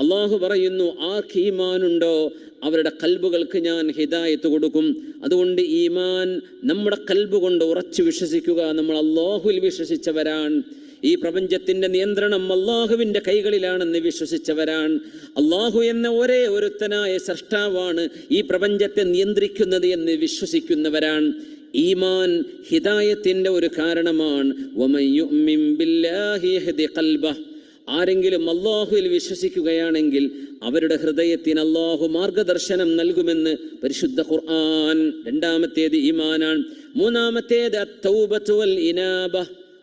അള്ളാഹു പറയുന്നു ആർക്ക് ഈമാനുണ്ടോ അവരുടെ കൽബുകൾക്ക് ഞാൻ ഹിദായത്ത് കൊടുക്കും. അതുകൊണ്ട് ഈമാൻ നമ്മുടെ കൽബ് കൊണ്ട് ഉറച്ചു വിശ്വസിക്കുക. നമ്മൾ അള്ളാഹുവിൽ വിശ്വസിച്ചവരാണ്. ഈ പ്രപഞ്ചത്തിന്റെ നിയന്ത്രണം അള്ളാഹുവിന്റെ കൈകളിലാണെന്ന് വിശ്വസിച്ചവരാണ്. അള്ളാഹു എന്ന ഒരേ ഒരുത്തനായ സൃഷ്ടാവാണ് ഈ പ്രപഞ്ചത്തെ നിയന്ത്രിക്കുന്നത് എന്ന് വിശ്വസിക്കുന്നവരാണ്. ഈമാൻ ഹിദായത്തിന്റെ ഒരു കാരണമാണ്. ആരെങ്കിലും അള്ളാഹുവിൽ വിശ്വസിക്കുകയാണെങ്കിൽ അവരുടെ ഹൃദയത്തിന് അള്ളാഹു മാർഗദർശനം നൽകുമെന്ന് പരിശുദ്ധ ഖുർആൻ രണ്ടാമത്തേത് ഈമാനാണ്. മൂന്നാമത്തേത് ഇനാബ.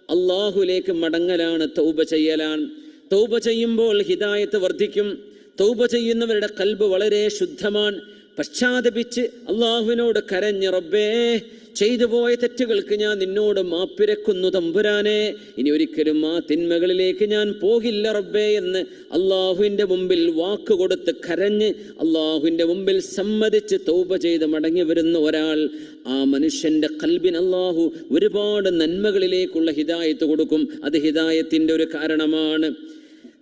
അള്ളാഹുലേക്ക് മടങ്ങലാണ് തൗബ ചെയ്യലാണ്. തൗബ ചെയ്യുമ്പോൾ ഹിദായത്ത് വർദ്ധിക്കും. തൗബ ചെയ്യുന്നവരുടെ കൽബ് വളരെ ശുദ്ധമാണ്. പശ്ചാത്തപിച്ച് അള്ളാഹുവിനോട് കരഞ്ഞ് റബ്ബേ ചെയ്തു പോയ തെറ്റുകൾക്ക് ഞാൻ നിന്നോട് മാപ്പിരക്കുന്നു തമ്പുരാനെ. ഇനി ഒരിക്കലും ആ തിന്മകളിലേക്ക് ഞാൻ പോകില്ല റബ്ബേ എന്ന് അള്ളാഹുവിന്റെ മുമ്പിൽ വാക്ക് കൊടുത്ത് കരഞ്ഞ് അള്ളാഹുവിന്റെ മുമ്പിൽ സമ്മതിച്ച് തൗബ ചെയ്ത് മടങ്ങി വരുന്ന ഒരാൾ ആ മനുഷ്യന്റെ കൽബിൻ അള്ളാഹു ഒരുപാട് നന്മകളിലേക്കുള്ള ഹിദായത്ത് കൊടുക്കും. അത് ഹിദായത്തിന്റെ ഒരു കാരണമാണ്.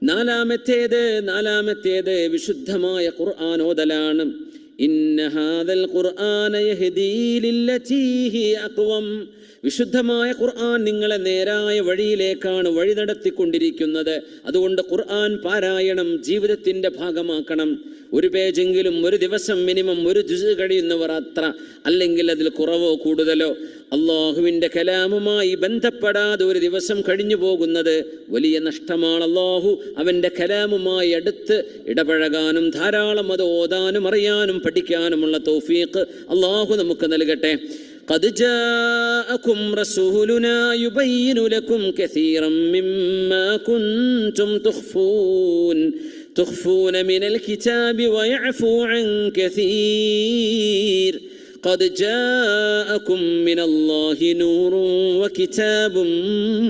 നാലാമത്തേത് നാലാമത്തേത് വിശുദ്ധമായ ഖുർആൻ വിശുദ്ധമായ ഖുർആൻ നിങ്ങളെ നേരായ വഴിയിലേക്കാണ് വഴി നടത്തിക്കൊണ്ടിരിക്കുന്നത് അതുകൊണ്ട് ഖുർആൻ പാരായണം ജീവിതത്തിന്റെ ഭാഗമാക്കണം. ഒരു പേജെങ്കിലും ഒരു ദിവസം മിനിമം ഒരു ജുസ് കഴിയുന്നവർ അത്ര അല്ലെങ്കിൽ അതിൽ കുറവോ കൂടുതലോ അള്ളാഹുവിൻ്റെ കലാമുമായി ബന്ധപ്പെടാതെ ഒരു ദിവസം കഴിഞ്ഞു പോകുന്നത് വലിയ നഷ്ടമാണ് അള്ളാഹു അവൻ്റെ കലാമുമായി അടുത്ത് ഇടപഴകാനും ധാരാളം അത് ഓതാനും അറിയാനും പഠിക്കാനുമുള്ള തൗഫീഖ് അള്ളാഹു നമുക്ക് നൽകട്ടെ قد جاءكم رسولنا يبين لكم كثيرا مما كنتم تخفون تخفون من الكتاب ويعفو عن كثير. قد جاءكم من الله نور وكتاب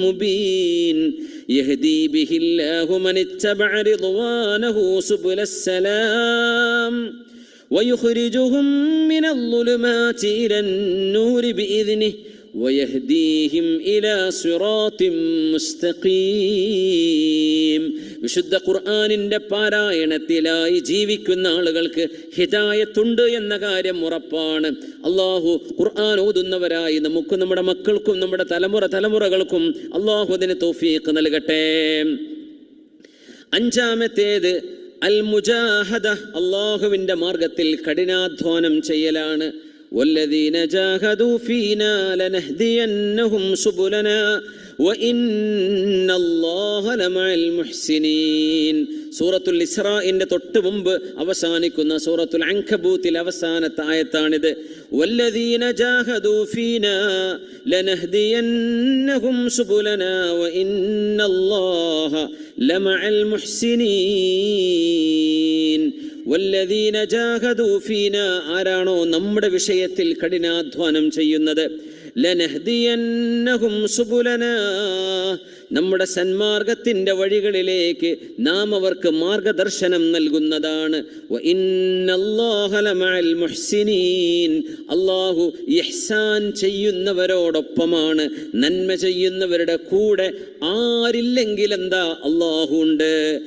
مبين. يهدي به الله من اتبع رضوانه سبل السلام. ويخرجهم من الظلمات إلى النور بإذنه വയഹ്ദീഹിം ഇലാ സിറാത്തിൻ മുസ്തഖീം വിശുദ്ധ ഖുർആാനിന്റെ പാരായണത്തിലായി ജീവിക്കുന്ന ആളുകൾക്ക് ഹിതായത്തുണ്ട് എന്ന കാര്യം ഉറപ്പാണ്. അള്ളാഹു ഖുർആൻ ഓതുന്നവരായി നമുക്ക് നമ്മുടെ മക്കൾക്കും നമ്മുടെ തലമുറ തലമുറകൾക്കും അള്ളാഹു അതിന് തോഫീക്ക് നൽകട്ടെ. അഞ്ചാമത്തേത് അൽ മുജാഹദ അള്ളാഹുവിന്റെ മാർഗത്തിൽ കഠിനാധ്വാനം ചെയ്യലാണ്. والذين جاهدوا فينا لنهدينهم سبلنا وإن الله لمع المحسنين സൂറത്തുൽ ഇസ്രാഇന്റെ തൊട്ട് മുമ്പ് അവസാനിക്കുന്ന സൂറത്തുൽ അൻകബൂത്തിൽ അവസാനത്തെ ആയത്താണിത് വല്ലദീന ജാഹദൂ ഫീനാ ലനഹ്ദിയന്നഹും സുബുലനാ വഇന്നല്ലാഹ ലമഅൽ മുഹ്സിനീൻ വല്ലദീന ജാഹദൂ ഫീനാ ആരാണോ നമ്മുടെ വിഷയത്തിൽ കഠിനാധ്വാനം ചെയ്യുന്നത്? ലനഹ്ദിയന്നഹും സുബുലനാ. നമ്മുടെ സന്മാർഗത്തിന്റെ വഴികളിലേക്ക് നാം അവർക്ക് മാർഗദർശനം നൽകുന്നതാണ്. അള്ളാഹു ഇഹ്സാൻ ചെയ്യുന്നവരോടൊപ്പമാണ്. നന്മ ചെയ്യുന്നവരുടെ കൂടെ ആരില്ലെങ്കിൽ എന്താ? അള്ളാഹു ഉണ്ട്.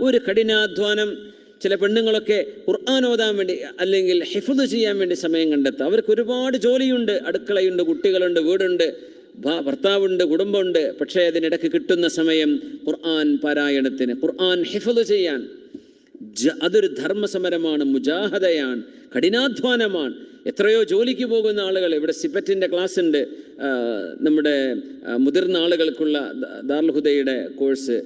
ഒരു കഠിനാധ്വാനം ചില പെണ്ണുങ്ങളൊക്കെ ഖുർആൻ ഓതാൻ വേണ്ടി അല്ലെങ്കിൽ ഹിഫുദ് ചെയ്യാൻ വേണ്ടി സമയം കണ്ടെത്തുക അവർക്ക് ഒരുപാട് ജോലിയുണ്ട് അടുക്കളയുണ്ട് കുട്ടികളുണ്ട് വീടുണ്ട്. ഭർത്താവുണ്ട് കുടുംബമുണ്ട് പക്ഷേ അതിനിടയ്ക്ക് കിട്ടുന്ന സമയം ഖുർആൻ പാരായണത്തിന്. ഖുർആൻ ഹിഫത് ചെയ്യാൻ. അതൊരു ധർമ്മസമരമാണ് മുജാഹദയാണ് കഠിനാധ്വാനമാണ്. എത്രയോ ജോലിക്ക് പോകുന്ന ആളുകൾ ഇവിടെ സിപ്പറ്റിന്റെ ക്ലാസ് ഉണ്ട് നമ്മുടെ മുതിർന്ന ആളുകൾക്കുള്ള ദാർഹുദയുടെ ഹുദയുടെ കോഴ്സ്.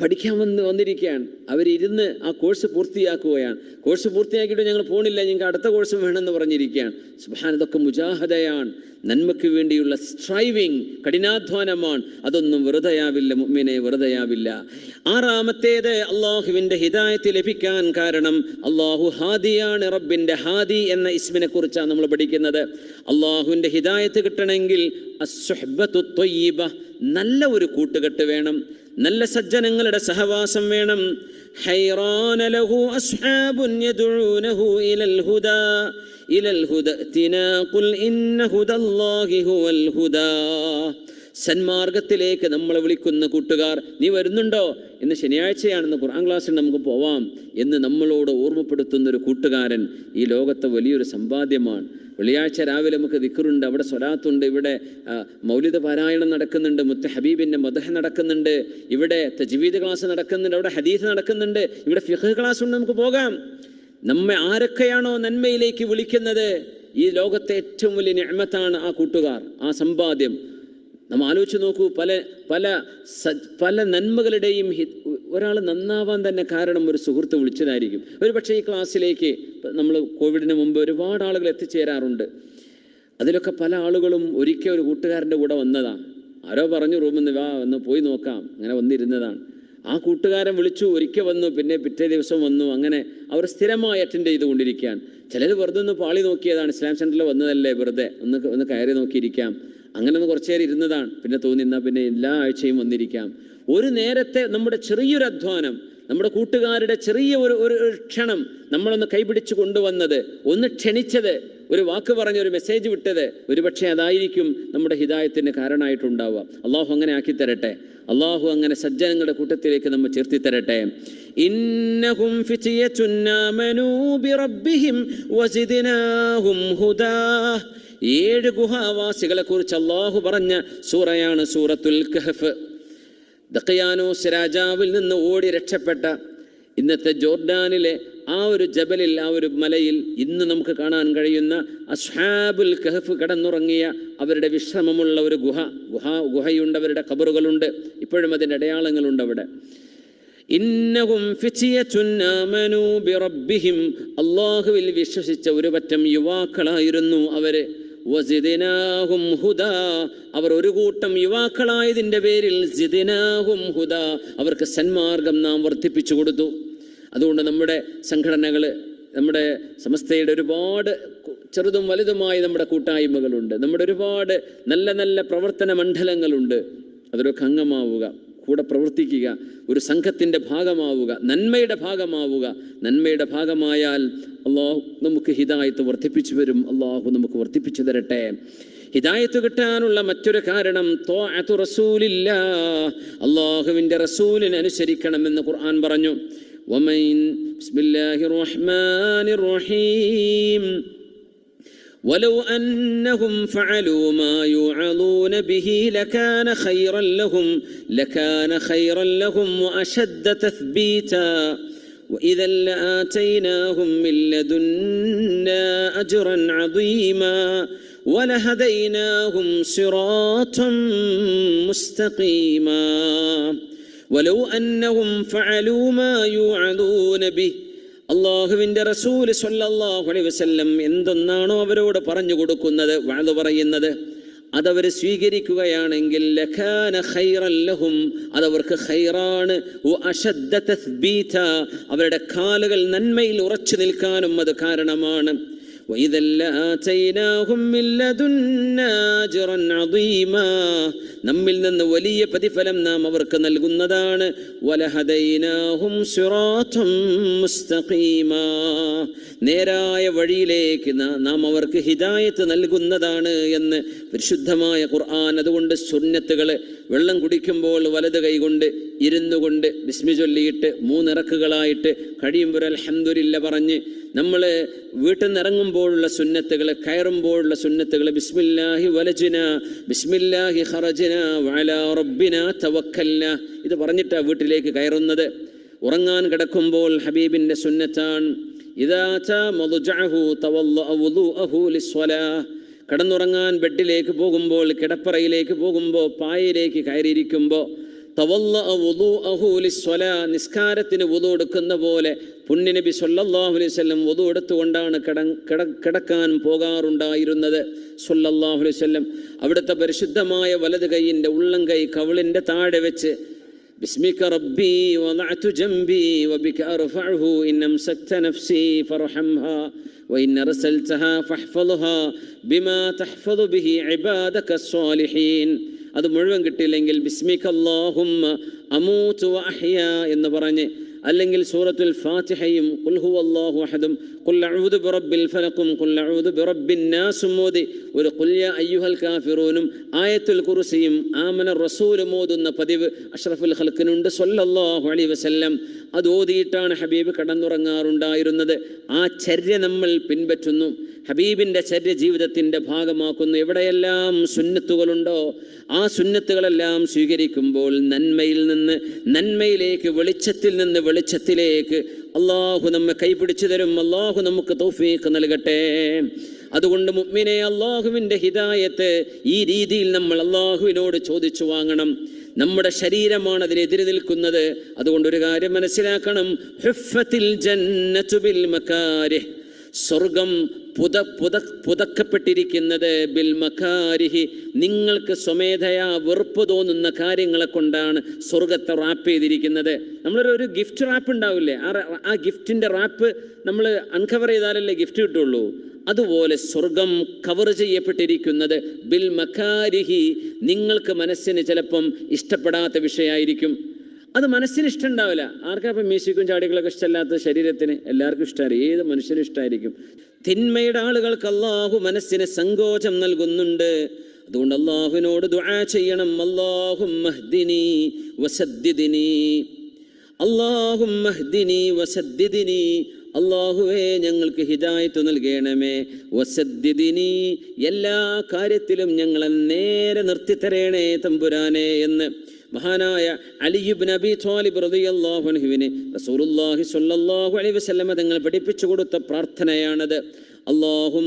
പഠിക്കാൻ വന്ന് വന്നിരിക്കുകയാണ്. അവരിരുന്ന് ആ കോഴ്സ് പൂർത്തിയാക്കുകയാണ്. കോഴ്സ് പൂർത്തിയാക്കിയിട്ട് ഞങ്ങൾ പോണില്ല. ഞങ്ങൾക്ക് അടുത്ത കോഴ്സും വേണമെന്ന് പറഞ്ഞിരിക്കുകയാണ്. സുബാൻ ഇതൊക്കെ മുജാഹദയാണ്. നന്മയ്ക്ക് വേണ്ടിയുള്ള സ്ട്രൈവിങ് കഠിനാധ്വാനമാണ്. അതൊന്നും വെറുതെയാവില്ല മുമ്മിനെ വെറുതെയാവില്ല. ആറാമത്തേത് അള്ളാഹുവിന്റെ ഹിദായത്ത് ലഭിക്കാൻ കാരണം അള്ളാഹു ഹാദിയാണ് റബ്ബിന്റെ ഹാദി എന്ന ഇസ്മിനെ കുറിച്ചാണ് നമ്മൾ പഠിക്കുന്നത്. അള്ളാഹുവിന്റെ ഹിതായത്ത് കിട്ടണമെങ്കിൽ നല്ല ഒരു കൂട്ടുകെട്ട് വേണം. നല്ല സജ്ജനങ്ങളുടെ സഹവാസം വേണം حيران له أصحاب يدعونه إلى الهدى إلى الهدى ائتنا قل إن هدى الله هو الهدى സന്മാർഗത്തിലേക്ക് നമ്മളെ വിളിക്കുന്ന കൂട്ടുകാർ നീ വരുന്നുണ്ടോ ഇന്ന് ശനിയാഴ്ചയാണെന്ന് ഖുർആൻ ക്ലാസ്സിൽ നമുക്ക് പോവാം എന്ന് നമ്മളോട് ഓർമ്മപ്പെടുത്തുന്ന ഒരു കൂട്ടുകാരൻ ഈ ലോകത്തെ വലിയൊരു സമ്പാദ്യമാണ് വെള്ളിയാഴ്ച രാവിലെ നമുക്ക് ദിക്കറുണ്ട് അവിടെ സ്വലാത്തുണ്ട് ഇവിടെ മൗലിത പാരായണം നടക്കുന്നുണ്ട് മുത്ത ഹബീബിന്റെ മദഹ നടക്കുന്നുണ്ട് ഇവിടെ തജ്വീദ് ക്ലാസ് നടക്കുന്നുണ്ട് അവിടെ ഹദീസ് നടക്കുന്നുണ്ട് ഇവിടെ ഫിഖ് ക്ലാസ് ഉണ്ട് നമുക്ക് പോകാം. നമ്മെ ആരൊക്കെയാണോ നന്മയിലേക്ക് വിളിക്കുന്നത്? ഈ ലോകത്തെ ഏറ്റവും വലിയ ഞമത്താണ് ആ കൂട്ടുകാർ ആ സമ്പാദ്യം. നമ്മൾ ആലോചിച്ച് നോക്കൂ പല പല പല നന്മകളുടെയും ഒരാൾ നന്നാവാൻ തന്നെ കാരണം ഒരു സുഹൃത്ത് വിളിച്ചതായിരിക്കും. ഒരു പക്ഷേ ഈ ക്ലാസ്സിലേക്ക് നമ്മൾ കോവിഡിന് മുമ്പ് ഒരുപാട് ആളുകൾ എത്തിച്ചേരാറുണ്ട്. അതിലൊക്കെ പല ആളുകളും ഒരിക്കൽ ഒരു കൂട്ടുകാരന്റെ കൂടെ വന്നതാണ് ആരോ പറഞ്ഞു റൂമിൽ നിന്ന് വാ ഒന്ന് പോയി നോക്കാം. അങ്ങനെ വന്നിരുന്നതാണ്. ആ കൂട്ടുകാരൻ വിളിച്ചു ഒരിക്കൽ വന്നു പിന്നെ പിറ്റേ ദിവസം വന്നു. അങ്ങനെ അവർ സ്ഥിരമായി അറ്റൻഡ് ചെയ്തുകൊണ്ടിരിക്കുകയാണ്. ചിലർ വെറുതെ ഒന്ന് പാളി നോക്കിയതാണ്. ഇസ്ലാം സെന്ററിൽ വന്നതല്ലേ വെറുതെ? ഒന്ന് ഒന്ന് കയറി നോക്കിയിരിക്കാം. അങ്ങനെ ഒന്ന് കുറച്ചു നേരം ഇരുന്നതാണ്. പിന്നെ തോന്നി എന്നാൽ പിന്നെ എല്ലാ ആഴ്ചയും വന്നിരിക്കാം. ഒരു നേരത്തെ നമ്മുടെ ചെറിയൊരു അധ്വാനം നമ്മുടെ കൂട്ടുകാരുടെ ചെറിയ ഒരു ഒരു ക്ഷണം നമ്മളൊന്ന് കൈപിടിച്ച് കൊണ്ടുവന്നത് ഒന്ന് ക്ഷണിച്ചത് ഒരു വാക്ക് പറഞ്ഞ് ഒരു മെസ്സേജ് വിട്ടത് ഒരുപക്ഷെ അതായിരിക്കും നമ്മുടെ ഹിതായത്തിന് കാരണമായിട്ടുണ്ടാവുക. അള്ളാഹു അങ്ങനെ ആക്കി തരട്ടെ അള്ളാഹു അങ്ങനെ സജ്ജനങ്ങളുടെ കൂട്ടത്തിലേക്ക് നമ്മൾ ചേർത്തി തരട്ടെ ഇന്നഹും വസിദ്നാഹും ഹുദാ. ഏഴ് ഗുഹാവാസികളെ കുറിച്ച് അള്ളാഹു പറഞ്ഞ സൂറയാണ് സൂറത്തുൽ കഹഫ്. ദക്കയാനോസ് രാജാവിൽ നിന്ന് ഓടി രക്ഷപ്പെട്ട ഇന്നത്തെ ജോർഡാനിലെ ആ ഒരു ജബലിൽ ആ ഒരു മലയിൽ ഇന്ന് നമുക്ക് കാണാൻ കഴിയുന്ന അസ്ഹാബുൽ കഹഫ് കടന്നുറങ്ങിയ അവരുടെ വിശ്രമമുള്ള ഒരു ഗുഹ. ഗുഹ ഗുഹയുണ്ട് അവരുടെ കബറുകളുണ്ട് ഇപ്പോഴും അതിന്റെ അടയാളങ്ങളുണ്ട് അവിടെ. ബിറബ്ബിഹിം. അള്ളാഹുവിൽ വിശ്വസിച്ച ഒരു പറ്റം യുവാക്കളായിരുന്നു അവർ. അവർ ഒരു കൂട്ടം യുവാക്കളായതിന്റെ പേരിൽ സിദിനാഹും ഹുദാ അവർക്ക് സന്മാർഗം നാം വർദ്ധിപ്പിച്ചു കൊടുത്തു. അതുകൊണ്ട് നമ്മുടെ സംഘടനകൾ നമ്മുടെ സമസ്തയുടെ ഒരുപാട് ചെറുതും വലുതുമായി നമ്മുടെ കൂട്ടായ്മകളുണ്ട്. നമ്മുടെ ഒരുപാട് നല്ല നല്ല പ്രവർത്തന മണ്ഡലങ്ങളുണ്ട്. അതൊരു അംഗമാവുക. കൂടെ പ്രവർത്തിക്കുക ഒരു സംഘത്തിന്റെ ഭാഗമാവുക നന്മയുടെ ഭാഗമാവുക. നന്മയുടെ ഭാഗമായാൽ അള്ളാഹു നമുക്ക് ഹിതായത്ത് വർദ്ധിപ്പിച്ചു വരും അള്ളാഹു നമുക്ക് വർദ്ധിപ്പിച്ചു തരട്ടെ. ഹിദായത്ത് കിട്ടാനുള്ള മറ്റൊരു കാരണം തോഅത്തു റസൂലില്ല അള്ളാഹുവിന്റെ റസൂലിന് അനുസരിക്കണമെന്ന് ഖുർആൻ പറഞ്ഞു. ഒമൈൻ ബിസ്മില്ലാഹിർ റഹീം. ولو أنهم فعلوا ما يوعظون به لكان خيرا لهم لكان خيرا لهم وأشد تثبيتا. وإذا لآتيناهم من لدنا أجرا عظيما ولهديناهم صراطا مستقيما. ولو أنهم فعلوا ما يوعظون به അള്ളാഹുവിന്റെ റസൂൽ അലൈഹി വസല്ലം എന്തൊന്നാണോ അവരോട് പറഞ്ഞു കൊടുക്കുന്നത് വാഴ പറയുന്നത്. അതവർ സ്വീകരിക്കുകയാണെങ്കിൽ ലഖാന അതവർക്ക് ഖൈറാണ്. അവരുടെ കാലുകൾ നന്മയിൽ ഉറച്ചു നിൽക്കാനും അത് കാരണമാണ്. وإذا لآتيناهم من لدنا أجرا عظيما നമ്മിൽ നിന്ന് വലിയ പ്രതിഫലം നാം അവർക്ക് നൽകുന്നതാണ് വലഹദൈനാഹും സിറാത്തും മുസ്തഖീമാ നേരായ വഴിയിലേക്ക് നാ- നാം അവർക്ക് ഹിദായത്ത് നൽകുന്നതാണ് എന്ന് പരിശുദ്ധമായ ഖുർആൻ അതുകൊണ്ട് സുന്നത്തുകൾ വെള്ളം കുടിക്കുമ്പോൾ വലത് കൈകൊണ്ട് ഇരുന്നു കൊണ്ട് ബിസ്മി ചൊല്ലിയിട്ട് മൂന്നിറക്കുകളായിട്ട് കഴിയുമ്പോൾ അൽഹംദുലില്ല പറഞ്ഞ് നമ്മൾ വീട്ടിൽ നിന്ന് ഇറങ്ങുമ്പോഴുള്ള സുന്നത്തുകൾ കയറുമ്പോഴുള്ള സുന്നത്തുകൾ ബിസ്മില്ലാഹി വലജിന ബിസ്മില്ലാഹി ഹറജിന വഅലാ റബ്ബിന തവക്കല്ല ഇത് പറഞ്ഞിട്ടാണ് വീട്ടിലേക്ക് കയറുന്നത്. ഉറങ്ങാൻ കിടക്കുമ്പോൾ ഹബീബിന്റെ സുന്നത്താണ് ഇതാ അതാ മദ്ജഅഹു തവല്ലഅ വുളൂഅഹു ലിസ്വലാഹ് കിടന്നുറങ്ങാൻ ബെഡിലേക്ക് പോകുമ്പോൾ കിടപ്പറയിലേക്ക് പോകുമ്പോൾ പായയിലേക്ക് കയറിയിരിക്കുമ്പോൾ തവല്ലഅ വുളൂഅഹു ലിസ്വലാ നിസ്കാരത്തിന് വുളു എടുക്കുന്ന പോലെ പുണ്യനബി സല്ലല്ലാഹു അലൈഹി വസല്ലം വുളു എടുത്തുകൊണ്ടാണ് കിട കിട- കിടക്കാൻ പോകാറുണ്ടായിരുന്നത് സല്ലല്ലാഹു അലൈഹി വസല്ലം അവിടുത്തെ പരിശുദ്ധമായ വലത് കൈയിൻ്റെ ഉള്ളം കൈ കവിളിൻ്റെ താഴെ വെച്ച് باسمك ربي وضعت جنبي وبك أرفعه إن أمسكت نفسي فارحمها وإن أرسلتها فاحفظها بما تحفظ به عبادك الصالحين അത് മുഴുവൻ കിട്ടിയില്ലെങ്കിൽ ബിസ്മിക് അല്ലാഹുമ്മ അമൂത്ത് വ അഹ്യ എന്ന് പറഞ്ഞ് അല്ലെങ്കിൽ സൂറത്തുൽ ഫാത്തിഹയും കുൽഹു അള്ളാഹു അഹദും അഊദു ബിറബ്ബിൽ ഫലക്കും കുല്ലഊദ് ബിറബ്ബിൻ നാസും മോദി. ഒരു കുല്യ അയ്യുഹൽ കാഫിറൂനും ആയത്തുൽ കുർസിയും ആമന റസൂലും ഓതുന്ന പതിവ് അഷ്റഫുൽ ഖൽക്കിനുണ്ട് സല്ലല്ലാഹു അലൈഹി വസല്ലം. അത് ഓതിയിട്ടാണ് ഹബീബ് കടന്നുറങ്ങാറുണ്ടായിരുന്നത്. ആ ചര്യ നമ്മൾ പിൻപറ്റുന്നു. ഹബീബിന്റെ ചര്യ ജീവിതത്തിന്റെ ഭാഗമാക്കുന്നു. എവിടെയെല്ലാം സുന്നത്തുകളുണ്ടോ ആ സുന്നത്തുകളെല്ലാം സ്വീകരിക്കുമ്പോൾ നന്മയിൽ നിന്ന് നന്മയിലേക്ക് വെളിച്ചത്തിൽ നിന്ന് വെളിച്ചത്തിലേക്ക് അള്ളാഹു നമ്മെ കൈപിടിച്ചു തരും. അള്ളാഹു നമുക്ക് തൗഫീഖ് നൽകട്ടെ. അതുകൊണ്ട് മുമ്മിനെ അള്ളാഹുവിന്റെ ഹിതായത്ത് ഈ രീതിയിൽ നമ്മൾ അള്ളാഹുവിനോട് ചോദിച്ചു വാങ്ങണം. നമ്മുടെ ശരീരമാണ് അതിനെതിരെ നിൽക്കുന്നത്. അതുകൊണ്ട് ഒരു കാര്യം മനസ്സിലാക്കണം. ഹുഫത്തിൽ ജന്നത്തുബിൽ മക്കാരിഹ് സ്വർഗം പുത പുത പുതക്കപ്പെട്ടിരിക്കുന്നത് ബിൽ മക്കാരിഹി നിങ്ങൾക്ക് സ്വമേധയാ വെറുപ്പ് തോന്നുന്ന കാര്യങ്ങളെ കൊണ്ടാണ് സ്വർഗത്തെ റാപ്പ് ചെയ്തിരിക്കുന്നത്. നമ്മളൊരു ഒരു ഗിഫ്റ്റ് റാപ്പ് ഉണ്ടാവില്ലേ? ആ ആ ഗിഫ്റ്റിന്റെ റാപ്പ് നമ്മൾ അൺകവർ ചെയ്താലല്ലേ ഗിഫ്റ്റ് കിട്ടുള്ളൂ. അതുപോലെ സ്വർഗം കവർ ചെയ്യപ്പെട്ടിരിക്കുന്നത് ബിൽ മകാരിഹി നിങ്ങൾക്ക് മനസ്സിന് ചിലപ്പം ഇഷ്ടപ്പെടാത്ത വിഷയമായിരിക്കും. അത് മനസ്സിന് ഇഷ്ടമുണ്ടാവില്ല ആർക്കാ ഇപ്പം മ്യൂസിക്കും ചാടികളൊക്കെ ഇഷ്ടമല്ലാത്ത ശരീരത്തിന്? എല്ലാവർക്കും ഇഷ്ടമായിരിക്കും ഏത് മനുഷ്യനും ഇഷ്ടമായിരിക്കും തിന്മയുടെ ആളുകൾക്ക് അള്ളാഹു മനസ്സിന് സങ്കോചം നൽകുന്നുണ്ട്. അതുകൊണ്ട് അള്ളാഹുവിനോട് ദുആ ചെയ്യണം. അള്ളാഹും മഹ്ദിനി വസദ്ദിദിനി. അള്ളാഹും മഹ്ദിനി വസദ്ദിദിനി. അള്ളാഹുവേ ഞങ്ങൾക്ക് ഹിദായത്ത് നൽകണമേ. വസദ്ദിദിനി എല്ലാ കാര്യത്തിലും ഞങ്ങളെ നേരെ നിർത്തിത്തരേണേ തമ്പുരാനെ എന്ന്. മഹാനായ അലിയുബ് നബി ത്വാലിബ് റളിയല്ലാഹു അൻഹുവിന് റസൂലുള്ളാഹി സ്വല്ലല്ലാഹു അലൈഹി വസല്ലമ തങ്ങൾ പഠിപ്പിച്ചു കൊടുത്ത പ്രാർത്ഥനയാണത്. അള്ളാഹും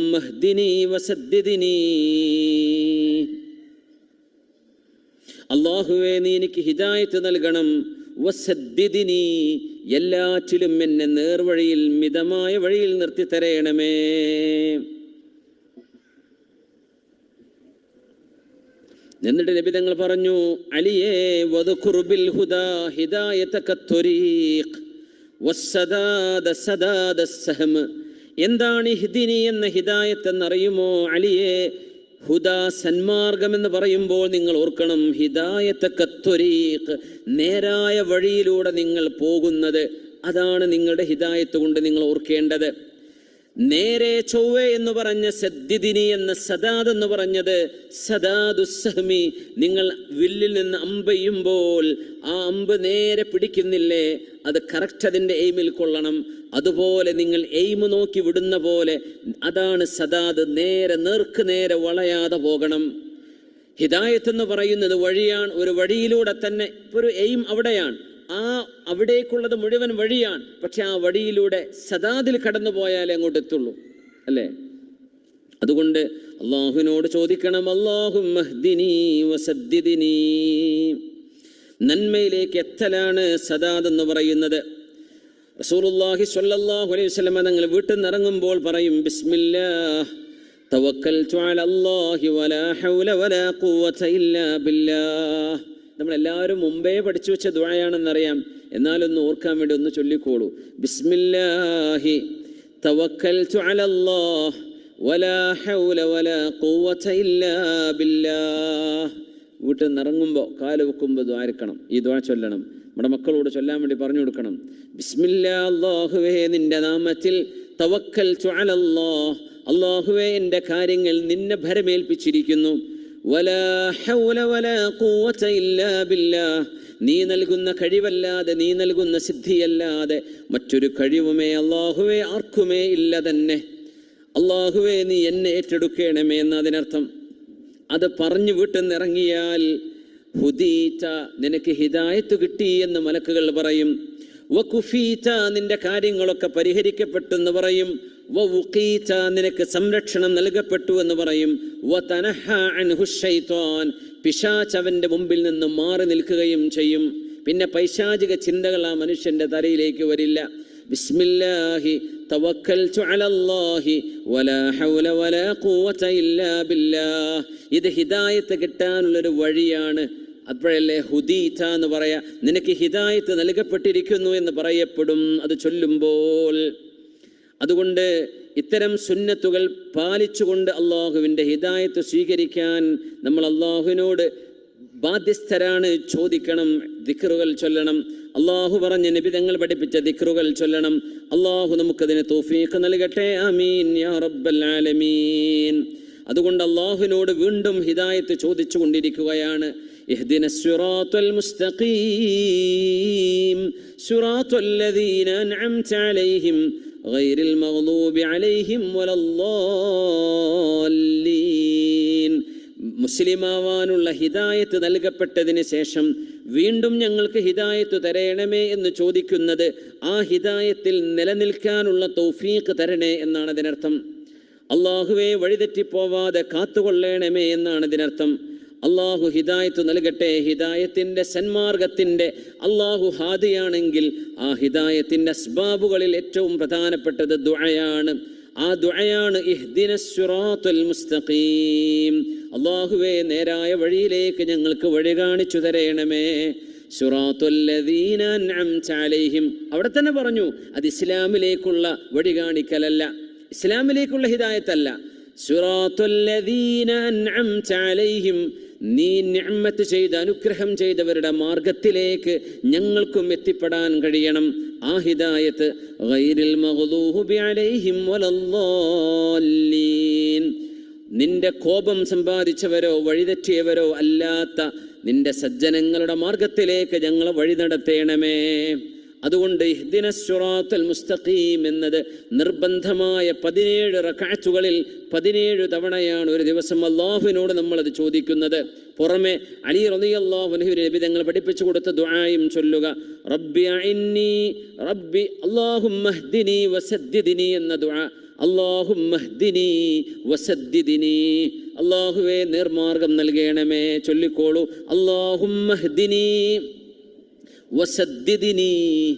അള്ളാഹുവേ നീ എനിക്ക് ഹിദായത്ത് നൽകണം. വസദ്ദിദിനി. എല്ലാറ്റിലും എന്നെ നേർവഴിയിൽ മിതമായ വഴിയിൽ നിർത്തി തരയണമേ എന്നിട്ട് നബി തങ്ങൾ പറഞ്ഞു അലിയേ വദ്കുർബിൽ ഹുദാ എന്താണ് ഹിദിനി എന്ന ഹിദായത്ത് എന്നറിയുമോ? അലിയേ ഹുദ സന്മാർഗം എന്ന് പറയുമ്പോൾ നിങ്ങൾ ഓർക്കണം ഹിദായത്തക്ക കത്തൊരീഖ് നേരായ വഴിയിലൂടെ നിങ്ങൾ പോകുന്നത് അതാണ് നിങ്ങളുടെ ഹിദായത്ത് കൊണ്ട് നിങ്ങൾ ഓർക്കേണ്ടത്. നേരെ ചൊവ്വ എന്ന് പറഞ്ഞ സദ്യദിനി എന്ന സദാദ് എന്ന് പറഞ്ഞത് സദാദുസ്സഹമി. നിങ്ങൾ വില്ലിൽ നിന്ന് അമ്പെയ്യുമ്പോൾ ആ അമ്പ് നേരെ പിടിക്കുന്നില്ലേ? അത് കറക്റ്റ് അതിന്റെ എയിമിൽ കൊള്ളണം. അതുപോലെ നിങ്ങൾ എയിം നോക്കി വിടുന്ന പോലെ അതാണ് സദാദ്. നേരെ നേർക്ക് നേരെ വളയാതെ പോകണം. ഹിദായത്ത് എന്ന് പറയുന്നത് വഴിയാണ് ഒരു വഴിയിലൂടെ തന്നെ ഒരു എയിം അവിടെയാണ്. ആ അവിടേക്കുള്ളത് മുഴുവൻ വഴിയാണ്. പക്ഷെ ആ വഴിയിലൂടെ സദാതിൽ കടന്നു പോയാലേ അങ്ങോട്ട് എത്തുള്ളൂ. അല്ലേ? അതുകൊണ്ട് അള്ളാഹുവിനോട് ചോദിക്കണം അള്ളാഹു വസദ്ദിദിനി. നന്മയിലേക്ക് എത്തലാണ് സദാദ് എന്ന് പറയുന്നത്. റസൂലുള്ളാഹി സ്വല്ലല്ലാഹു അലൈഹി വസല്ലം തങ്ങൾ വീട്ടിൽ നിന്ന് ഇറങ്ങുമ്പോൾ പറയും ബിസ്മില്ലാഹ് തവക്കൽതു അലല്ലാഹി വലാ ഹൗല വലാ ഖുവത ഇല്ലാ ബില്ലാഹ്. നമ്മൾ എല്ലാവരും മുമ്പേ പഠിച്ചു വെച്ച ദുഴയാണെന്നറിയാം എന്നാലൊന്ന് ഓർക്കാൻ വേണ്ടി ഒന്ന് ചൊല്ലിക്കോളൂ. ബിസ്മില്ലാഹി ബില്ലാഹ്. വീട്ടിൽ നിന്ന് ഇറങ്ങുമ്പോൾ കാൽ വെക്കുമ്പോൾ ദ്വാരിക്കണം ഈ ദ്വാ ചൊല്ലണം. നമ്മുടെ മക്കളോട് ചൊല്ലാൻ വേണ്ടി പറഞ്ഞു കൊടുക്കണം. ബിസ്മില്ലാ നിന്റെ നാമത്തിൽ തവക്കൽ അലല്ലാഹ്. അള്ളാഹുവേ എന്റെ കാര്യങ്ങൾ നിന്നെ ഭരമേൽപ്പിച്ചിരിക്കുന്നു. നീ നൽകുന്ന കഴിവല്ലാതെ നീ നൽകുന്ന സിദ്ധിയല്ലാതെ മറ്റൊരു കഴിവുമേ അള്ളാഹുവേ ആർക്കുമേ ഇല്ല തന്നെ. അള്ളാഹുവേ നീ എന്നെ ഏറ്റെടുക്കണമേ എന്നതിനർത്ഥം. അത് പറഞ്ഞു ഇറങ്ങിയാൽ ഹുദീറ്റ നിനക്ക് ഹിദായത്ത് കിട്ടി എന്ന് മലക്കുകൾ പറയും. വകുഫീറ്റ നിന്റെ കാര്യങ്ങളൊക്കെ പരിഹരിക്കപ്പെട്ടു എന്ന് വവുഖീറ്റ നിനക്ക് സംരക്ഷണം നൽകപ്പെട്ടു എന്ന് പറയും. വതനഹ അൻഹു ശൈത്വാൻ പിശാച് അവന്റെ മുമ്പിൽ നിന്ന് മാറി നിൽക്കുകയും ചെയ്യും. പിന്നെ പൈശാചിക ചിന്തകൾ ആ മനുഷ്യന്റെ തലയിലേക്ക് വരില്ല. ബിസ്മില്ലാഹി തവക്കൽതു അലല്ലാഹി വലാ ഹൗല വലാ ഖുവത ഇല്ലാ ബില്ലാഹ്. ഇത് ഹിദായത്ത് കിട്ടാനുള്ളൊരു വഴിയാണ്. അപ്പോഴല്ലേ ഹുദീത എന്ന് പറയാ നിനക്ക് ഹിദായത്ത് നൽകപ്പെട്ടിരിക്കുന്നു എന്ന് പറയപ്പെടും. അത് ചൊല്ലുമ്പോൾ അതുകൊണ്ട് ഇത്തരം സുന്നത്തുകൾ പാലിച്ചുകൊണ്ട് അള്ളാഹുവിൻ്റെ ഹിദായത്ത് സ്വീകരിക്കാൻ നമ്മൾ അള്ളാഹുവിനോട് ബാധ്യസ്ഥരാണ് ചോദിക്കണം ദിക്റുകൾ ചൊല്ലണം അള്ളാഹു പറഞ്ഞ നിബിതങ്ങൾ പഠിപ്പിച്ച ദിക്റുകൾ ചൊല്ലണം അള്ളാഹു നമുക്കതിന് തോഫീക്ക് നൽകട്ടെ ആമീൻ യാ റബ്ബൽ ആലമീൻ അതുകൊണ്ട് അള്ളാഹുവിനോട് വീണ്ടും ഹിദായത്ത് ചോദിച്ചു കൊണ്ടിരിക്കുകയാണ് اهدنا الصراط المستقيم صراط الذين أنعمت عليهم غير المغضوب عليهم ولا الضالين മുസ്ലിമാവാനുള്ള ഹിദായത്ത് നൽകപ്പെട്ടതിന് ശേഷം വീണ്ടും ഞങ്ങൾക്ക് ഹിദായത്ത് തരയണമേ എന്ന് ചോദിക്കുന്നത് ആ ഹിദായത്തിൽ നിലനിൽക്കാനുള്ള തൗഫീഖ് തരണേ എന്നാണ് അതിനർത്ഥം അള്ളാഹുവെ വഴിതെറ്റിപ്പോവാതെ കാത്തുകൊള്ളണമേ എന്നാണ് ഇതിനർത്ഥം അള്ളാഹു ഹിദായത്ത് നൽകട്ടെ. ഹിദായത്തിന്റെ സന്മാർഗത്തിന്റെ അള്ളാഹു ഹാദിയാണെങ്കിൽ ആ ഹിദായത്തിന്റെ അസ്ബാബുകളിൽ ഏറ്റവും പ്രധാനപ്പെട്ടത് ദുഴയാണ് ആ ദുഴയാണ് മുസ്തഖീം. അള്ളാഹുവെ നേരായ വഴിയിലേക്ക് ഞങ്ങൾക്ക് വഴി കാണിച്ചു തരയണമേ അലൈഹിം. അവിടെ തന്നെ പറഞ്ഞു അത് ഇസ്ലാമിലേക്കുള്ള വഴി കാണിക്കലല്ല. ഇസ്ലാമിലേക്കുള്ള ഹിദായത്തല്ല. അലൈഹിം. നീ നിഅമത്ത് ചെയ്ത് അനുഗ്രഹം ചെയ്തവരുടെ മാർഗത്തിലേക്ക് ഞങ്ങൾക്കും എത്തിപ്പെടാൻ കഴിയണം. ആ ഹിദായത്ത് നിന്റെ കോപം സമ്പാദിച്ചവരോ വഴിതെറ്റിയവരോ അല്ലാത്ത നിന്റെ സജ്ജനങ്ങളുടെ മാർഗത്തിലേക്ക് ഞങ്ങൾ വഴി നടത്തേണമേ അതുകൊണ്ട് ദിനസ്വറാത്തൽ മുസ്തഖീം എന്നത് നിർബന്ധമായ പതിനേഴ് റക്കാച്ചുകളിൽ പതിനേഴ് തവണയാണ് ഒരു ദിവസം അള്ളാഹുവിനോട് നമ്മളത് ചോദിക്കുന്നത്. പുറമെ അലി റളിയല്ലാഹുവിന് നബി തങ്ങൾ പഠിപ്പിച്ചു കൊടുത്ത ദുആയും ചൊല്ലുക. റബ്ബി അഇന്നി റബ്ബി അല്ലാഹുമ്മഹ്ദിനി വസദ്ദിദിനി എന്ന ദുആ. അള്ളാഹുമ്മഹ്ദിനി വസദ്ദിദിനി. അള്ളാഹുവേ നേർമാർഗം നൽകണമേ. ചൊല്ലിക്കോളൂ. അള്ളാഹുമ്മഹ്ദിനി വസദ്ദിദിനി.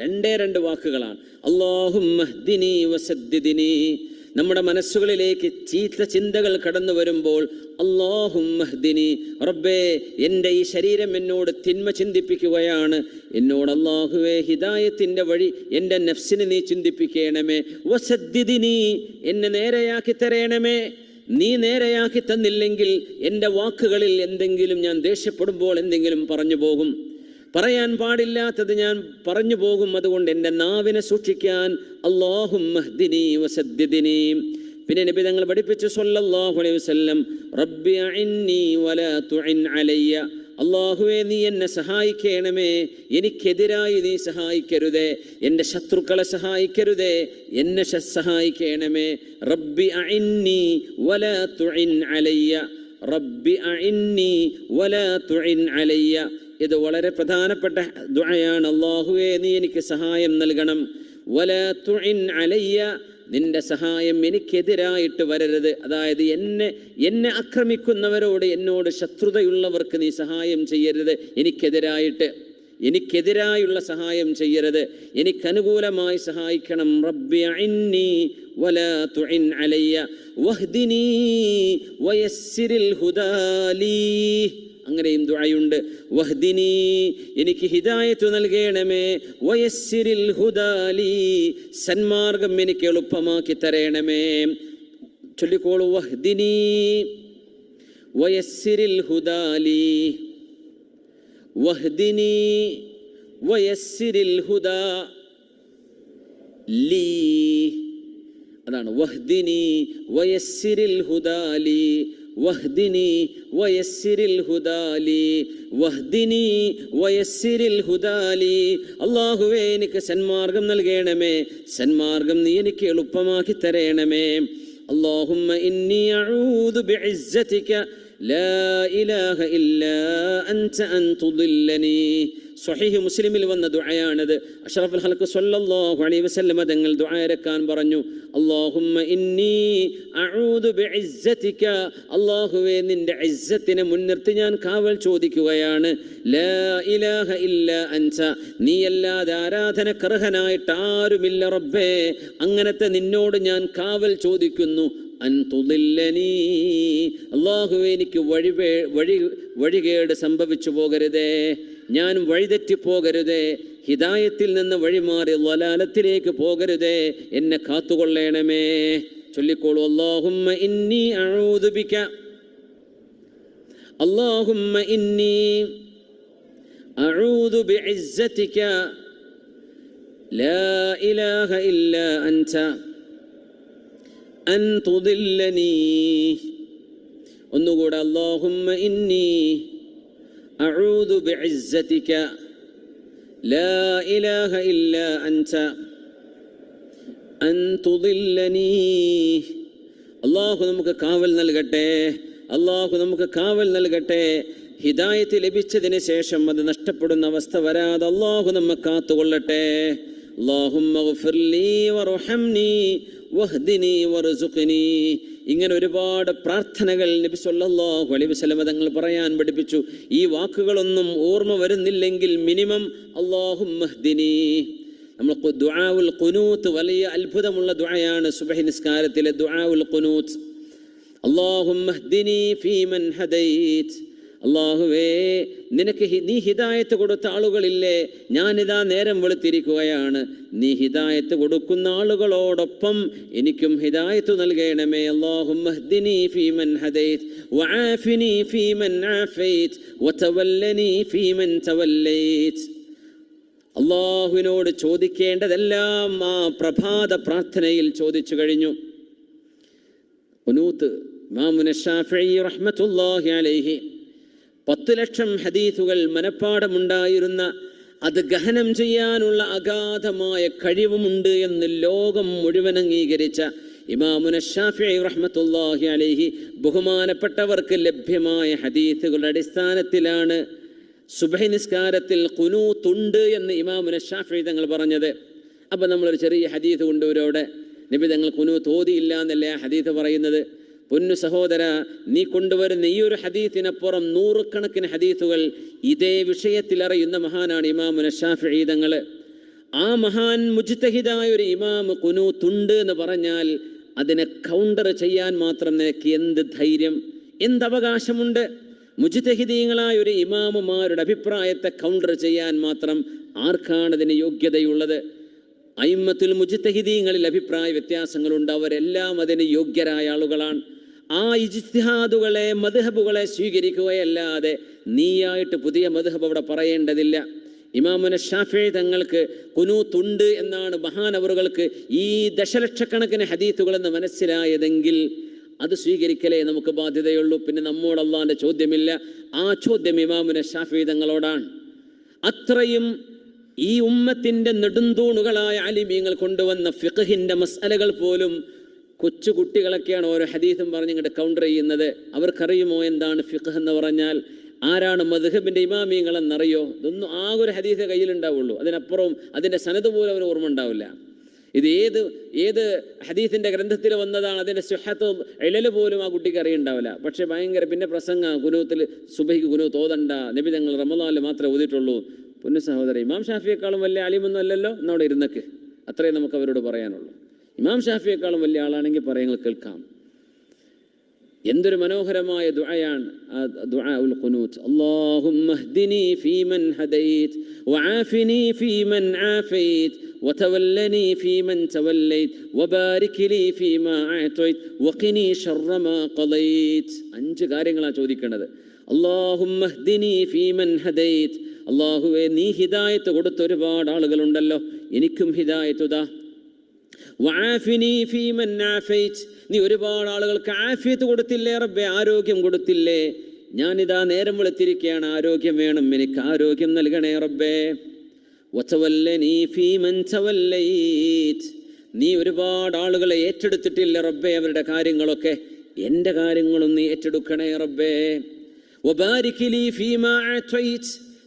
രണ്ടേ രണ്ട് വാക്കുകളാണ്. അള്ളാഹുമ്മഹ്ദിനി വസദ്ദിദിനി. നമ്മുടെ മനസ്സുകളിലേക്ക് ചീത്ത ചിന്തകൾ കടന്നു വരുമ്പോൾ അള്ളാഹുമ്മഹ്ദിനി റബ്ബേ എന്റെ ഈ ശരീരം എന്നോട് തിന്മ ചിന്തിപ്പിക്കുകയാണ്. എന്നോട് അള്ളാഹുവേ ഹിദായത്തിന്റെ വഴി എന്റെ നഫ്സിനെ നീ ചിന്തിപ്പിക്കണമേ. വസദ്ദിദിനി എന്നെ നേരെയാക്കി തരയണമേ നീ നേരെയാക്കി തന്നില്ലെങ്കിൽ എന്റെ വാക്കുകളിൽ എന്തെങ്കിലും ഞാൻ ദേഷ്യപ്പെടുമ്പോൾ എന്തെങ്കിലും പറഞ്ഞു പോകും. പറയാൻ പാടില്ലാത്തത് ഞാൻ പറഞ്ഞു പോകും അതുകൊണ്ട് എന്റെ നാവിനെ സൂക്ഷിക്കാൻ അള്ളാഹും പിന്നെ നബി തങ്ങൾ പഠിപ്പിച്ചു സല്ലല്ലാഹു അലൈഹി വസല്ലം വലാ തുഇൻ അലയ്യ. അള്ളാഹുവെ നീ എന്നെ സഹായിക്കണമേ. എനിക്കെതിരായി നീ സഹായിക്കരുതേ. എന്റെ ശത്രുക്കളെ സഹായിക്കരുതേ. എന്നെ സഹായിക്കണമേ. റബ്ബി അഇന്നി വലാ തുഇൻ അലയ്യ. റബ്ബി അഇന്നി വലാ തുഇൻ അലയ്യ. ഇത് വളരെ പ്രധാനപ്പെട്ട ദുആയാണ്. അള്ളാഹുവേ നീ എനിക്ക് സഹായം നൽകണം. വല തുഇൻ അലയ്യ നിന്റെ സഹായം എനിക്കെതിരായിട്ട് വരരുത്. അതായത് എന്നെ എന്നെ ആക്രമിക്കുന്നവരോട് എന്നോട് ശത്രുതയുള്ളവർക്ക് നീ സഹായം ചെയ്യരുത്. എനിക്കെതിരായിട്ട് എനിക്കെതിരായുള്ള സഹായം ചെയ്യരുത്. എനിക്കനുകൂലമായി സഹായിക്കണം. റബ്ബി വലാ തുഇൻ അലയ്യ വഹ്ദിനി വയസ്സിരിൽ ഹുദാലീ. അങ്ങനെയും ദുആയുണ്ട്. വഹ്ദിനി എനിക്ക് ഹിദായത്ത് നൽകണമേ. വയസ്സിരിൽ ഹുദാലി സന്മാർഗം എനിക്ക് എളുപ്പമാക്കി തരണമേ. ചൊല്ലിക്കോളൂ വഹ്ദിനി വയസ്സിരിൽ ഹുദാലി വഹ്ദിനി വയസ്സിരിൽ ഹുദാ ലീ. അതാണ് വഹ്ദിനി വയസ്സിരിൽ ഹുദാലി വഹ്ദിനി വയസ്സിരിൽ ഹുദാലി വഹ്ദിനി വയസ്സിരിൽ ഹുദാലി അള്ളാഹുവേ എനിക്ക് സന്മാർഗം നൽകണമേ സന്മാർഗം നീ എനിക്ക് എളുപ്പമാക്കി തരയണമേ اللهم إني أعوذ بعزتك لا إله إلا أنت أن تضلني സ്വഹീഹ് മുസ്ലിമിൽ വന്ന ദുആയാണത്. അഷ്റഫുൽ ഹൽക്ക് സല്ലല്ലാഹു അലൈഹി വസല്ലമ തങ്ങൾ ദുആ ഇറക്കാൻ പറഞ്ഞു അല്ലാഹുമ്മ ഇന്നി അഊദു ബിഇസ്സതിക. അല്ലാഹുവേ നിന്റെ ഇസ്സത്തിനെ മുൻനിർത്തി ഞാൻ കാവൽ ചോദിക്കുകയാണ്. ലാ ഇലാഹ ഇല്ല അൻത. നീയല്ലാതെ ആരാധനക്കർഹനായിട്ട് ആരുമില്ല റബ്ബേ. അങ്ങനത്തെ നിന്നോട് ഞാൻ കാവൽ ചോദിക്കുന്നു. അൻ തുദില്ലനീ. അള്ളാഹുവേ എനിക്ക് വഴി വഴി വഴികേട് സംഭവിച്ചു പോകരുതേ. ഞാൻ വഴിതെറ്റിപ്പോകരുതേ ഹിദായത്തിൽ നിന്ന് വഴിമാറി വലാലത്തിലേക്ക് പോകരുതേ എന്നെ കാത്തുകൊള്ളേണമേ. ചൊല്ലിക്കോളൂ അള്ളാഹുമ്മ ഇന്നി അഴൂതുപിക്ക അള്ളാഹുമ്മ ഇന്നി അഴൂതു ബിഇസ്സതിക ലാ ഇലാഹ ഇല്ലാ അൻത. അൻ തുദില്ലനീ. ഒന്നുകൂടെ അള്ളാഹുമ്മ ഇന്നി അഊദു ബിഇസ്സതിക ലാ ഇലാഹ ഇല്ലാ അൻത അൻ തുദില്ലനീ അള്ളാഹു നമുക്ക് കാവൽ നൽകട്ടെ. അള്ളാഹു നമുക്ക് കാവൽ നൽകട്ടെ. ഹിദായത്ത് ലഭിച്ചതിന് ശേഷം അത് നഷ്ടപ്പെടുന്ന അവസ്ഥ വരാതെ അള്ളാഹു നമ്മെ കാത്തുകൊള്ളട്ടെ. അള്ളാഹും ഇങ്ങനെ ഒരുപാട് പ്രാർത്ഥനകൾ നബി സല്ലല്ലാഹു അലൈഹി വസല്ലമ തങ്ങൾ പറയാൻ പഠിപ്പിച്ചു. ഈ വാക്കുകളൊന്നും ഓർമ്മ വരുന്നില്ലെങ്കിൽ മിനിമം അള്ളാഹുമ്മഹ്ദിനി നമ്മൾ ദുആഉൽ ഖുനൂത്ത് വലിയ അത്ഭുതമുള്ള ദുആയാണ് സുബഹി നിസ്കാരത്തിലെ ദുആഉൽ ഖുനൂത്ത്. അല്ലാഹുമ്മഹ്ദിനി ഫീമൻ ഹദൈത്. അള്ളാഹുവേ നിനക്ക് നീ ഹിദായത്ത് കൊടുത്ത ആളുകളില്ലേ? ഞാനിതാ നേരം വെളുത്തിരിക്കുകയാണ്. നീ ഹിദായത്ത് കൊടുക്കുന്ന ആളുകളോടൊപ്പം എനിക്കും ഹിദായത്ത് നൽകണമേ. അള്ളാഹുവിനോട് ചോദിക്കേണ്ടതെല്ലാം ആ പ്രഭാത പ്രാർത്ഥനയിൽ ചോദിച്ചു കഴിഞ്ഞു. ഒനൂത്ത് മാമുനഷാഫി റഹ്മത്തുല്ലാഹി അലൈഹി പത്ത് ലക്ഷം ഹദീസുകൾ മനഃപ്പാടമുണ്ടായിരുന്ന അത് ഗഹനം ചെയ്യാനുള്ള അഗാധമായ കഴിവുമുണ്ട് എന്ന് ലോകം മുഴുവൻ അംഗീകരിച്ച ഇമാമുന ഷാഫി റഹ്മത്തുല്ലാഹി അലൈഹി ബഹുമാനപ്പെട്ടവർക്ക് ലഭ്യമായ ഹദീസുകളുടെ അടിസ്ഥാനത്തിലാണ് സുബഹി നിസ്കാരത്തിൽ കുനൂത്തുണ്ട് എന്ന് ഇമാമുന ഷാഫി തങ്ങൾ പറഞ്ഞത്. അപ്പം നമ്മളൊരു ചെറിയ ഹദീസ് കൊണ്ടുവരും അവിടെ. നബി തങ്ങൾ കുനു തോതിയില്ല എന്നല്ലേ ഹദീസ് പറയുന്നത്? പൊന്നു സഹോദര നീ കൊണ്ടുവരുന്ന ഈ ഒരു ഹദീത്തിനപ്പുറം നൂറുകണക്കിന് ഹദീത്തുകൾ ഇതേ വിഷയത്തിൽ അറിയുന്ന മഹാനാണ് ഇമാമുന ഷാഫി തങ്ങൾ ആ മഹാൻ മുജ്തഹിദായ ഒരു ഇമാം കുനൂത്തുണ്ട് എന്ന് പറഞ്ഞാൽ അതിനെ കൗണ്ടർ ചെയ്യാൻ മാത്രം നിനക്ക് എന്ത് ധൈര്യം? എന്ത് അവകാശമുണ്ട്? മുജിതഹിദീങ്ങളായ ഒരു ഇമാമുമാരുടെ അഭിപ്രായത്തെ കൗണ്ടർ ചെയ്യാൻ മാത്രം ആർക്കാണ് അതിന് യോഗ്യതയുള്ളത്? അയിമത്തിൽ മുജിത്തഹിദീങ്ങളിൽ അഭിപ്രായ വ്യത്യാസങ്ങളുണ്ട്. അവരെല്ലാം അതിന് യോഗ്യരായ ആളുകളാണ്. ആ ഇജ്തിഹാദുകളെ മധുഹബുകളെ സ്വീകരിക്കുകയല്ലാതെ നീയായിട്ട് പുതിയ മധുഹബ് അവിടെ പറയേണ്ടതില്ല. ഇമാമുന ഷാഫി തങ്ങൾക്ക് കുനൂത്തുണ്ട് എന്നാണ് മഹാനവറുകൾക്ക് ഈ ദശലക്ഷക്കണക്കിന് ഹദീത്തുകളെന്ന് മനസ്സിലായതെങ്കിൽ അത് സ്വീകരിക്കലേ നമുക്ക് ബാധ്യതയുള്ളൂ. പിന്നെ നമ്മോട് ചോദ്യമില്ല. ആ ചോദ്യം ഇമാമുന ഷാഫി തങ്ങളോടാണ്. അത്രയും ഈ ഉമ്മത്തിന്റെ നെടുന്തൂണുകളായ അലിമീങ്ങൾ കൊണ്ടുവന്ന ഫിഖഹിന്റെ മസാലകൾ പോലും കൊച്ചു കുട്ടികളൊക്കെയാണ് ഓരോ ഹദീസും പറഞ്ഞ് ഇങ്ങോട്ട് കൗണ്ടർ ചെയ്യുന്നത്. അവർക്കറിയുമോ എന്താണ് ഫിഖ് എന്ന് പറഞ്ഞാൽ? ആരാണ് മധുഹബിന്റെ ഇമാമിയങ്ങളെന്നറിയോ? ഇതൊന്നും ആ ഒരു ഹദീസ് കയ്യിലുണ്ടാവുള്ളൂ. അതിനപ്പുറവും അതിന്റെ സനത് പോലും അവന് ഓർമ്മ ഉണ്ടാവില്ല. ഇത് ഏത് ഏത് ഹദീസിന്റെ ഗ്രന്ഥത്തിൽ വന്നതാണ് അതിന്റെ സുഹത്ത് ഇഴൽ പോലും ആ കുട്ടിക്ക് അറിയുണ്ടാവില്ല. പക്ഷേ ഭയങ്കര പിന്നെ പ്രസംഗ ഗുരുവത്തിൽ സുബഹിക്ക് ഗുരു തോതണ്ട നബി തങ്ങൾ റമദാനിൽ മാത്രമേ ഓതിയിട്ടുള്ളൂ. പൊന്നു സഹോദര ഇമാം ഷാഫിയേക്കാളും വലിയ അലിമൊന്നും അല്ലല്ലോ? എന്നവിടെ ഇരുന്നക്ക്. അത്രയും നമുക്ക് അവരോട് പറയാനുള്ളൂ. ഇമാം ഷാഫിയേക്കാളും വലിയ ആളാണെങ്കിൽ പറയുന്നത് കേൾക്കാം എന്തൊരു മനോഹരമായ ദുആയാണ് ആ ദുആഉൽ ഖുനൂത്ത് اللهم اهدني فيمن هديت وعافني فيمن عافيت وتولني فيمن توليت وبارك لي فيما أعطيت وقني شر ما قضيت അഞ്ച് കാര്യങ്ങളാണ് ചോദിക്കേണ്ടത് اللهم اهدني فيمن هديت അള്ളാഹുവെ നീ ഹിദായത്ത് കൊടുത്ത ഒരുപാട് ആളുകളുണ്ടല്ലോ എനിക്കും ഹിദായത്ത് ദാ വആഫിനി ഫീമൻ ആഫൈറ്റ് നീ ഒരുപാട് ആളുകൾക്ക് ആഫിയത്ത് കൊടുത്തില്ലേ റബ്ബെ ആരോഗ്യം കൊടുത്തില്ലേ? ഞാനിതാ നേരം വെളുത്തിരിക്കുകയാണ് ആരോഗ്യം വേണം എനിക്ക് ആരോഗ്യം നൽകണേ റബ്ബേ. നീ ഒരുപാട് ആളുകളെ ഏറ്റെടുത്തിട്ടില്ല റബ്ബേ അവരുടെ കാര്യങ്ങളൊക്കെ? എന്റെ കാര്യങ്ങളും നീ ഏറ്റെടുക്കണേ റബ്ബേ. ഫീമാ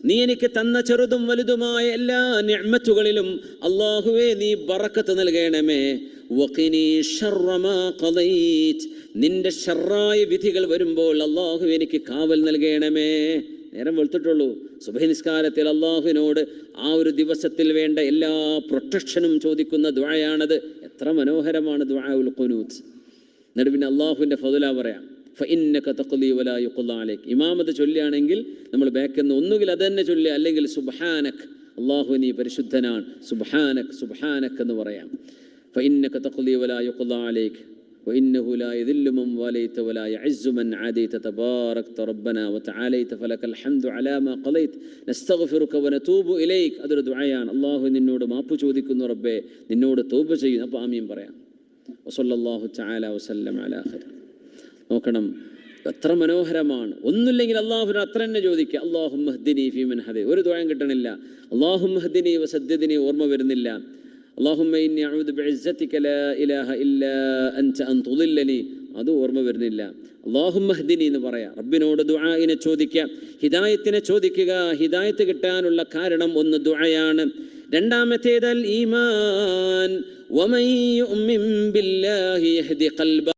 നീ എനിക്ക് തന്ന ചെറുതും വലുതുമായ എല്ലാ നിഅമത്തുകളിലും അള്ളാഹുവേ നീ ബറക്കത്ത് നൽകണമേ. നിന്റെ ഷർറായ വിധികൾ വരുമ്പോൾ അള്ളാഹു എനിക്ക് കാവൽ നൽകണമേ. നേരം വെളുത്തിട്ടുള്ളൂ. സുബഹി നിസ്കാരത്തിൽ അള്ളാഹുവിനോട് ആ ഒരു ദിവസത്തിൽ വേണ്ട എല്ലാ പ്രൊട്ടക്ഷനും ചോദിക്കുന്ന ദ്വായാണത് എത്ര മനോഹരമാണ് ദ്വാഉൽ കൊനൂത്ത് എന്നിട്ട് പിന്നെ അള്ളാഹുവിന്റെ ഫതുല പറയാം. ഫഇന്നക തഖ്ലി വലാ യുഖ്ലാ അലൈക് ഇമാമത്ത് ചൊല്ലുകയാണെങ്കിൽ നമ്മൾ ബാക്കിൽ നിന്ന് ഒന്നുകിൽ അത് തന്നെ ചൊല്ലുക അല്ലെങ്കിൽ സുബ്ഹാനക് അള്ളാഹു നീ പരിശുദ്ധനാണ് സുബ്ഹാനക് സുബ്ഹാനക് എന്ന് പറയാം ഫഇന്നക തഖ്ലി വലാ യുഖ്ലാ അലൈക് وإنه لا يذل من واليت ولا يعز من عاديت تباركت ربنا وتعاليت فلك الحمد على ما قضيت نستغفرك ونتوب إليك അതൊരു ദുആയാണ് അള്ളാഹു നിന്നോട് മാപ്പ് ചോദിക്കുന്നു റബ്ബേ നിന്നോട് തൗബ ചെയ്യുന്നു അപ്പോൾ ആമീൻ പറയാം വസല്ലല്ലാഹു തആല വസല്ലം അലാ ഖൈർ നോക്കണം. എത്ര മനോഹരമാണ്. ഒന്നുമില്ലെങ്കിൽ അള്ളാഹുന അത്ര തന്നെ ചോദിക്കുക. അള്ളാഹു മഹ്ദിനി ഫീമൻ ഹദെ. ഒരു ദ്വയം കിട്ടണില്ല. അള്ളാഹു മഹ്ദിനി വസദ്യദിനി ഓർമ്മ വരുന്നില്ല. അത് ഓർമ്മ വരുന്നില്ല. അള്ളാഹുമഹ്ദിനി എന്ന് പറയാം. റബ്ബിനോട് ദുആഇനെ ചോദിക്കുക. ഹിദായത്തിനെ ചോദിക്കുക. ഹിദായത്ത് കിട്ടാനുള്ള കാരണം ഒന്ന് ദുആയാണ്. രണ്ടാമത്തേതൽ ഈമാൻ. ബില്ലാഹി യഹ്ദി ഖൽബ.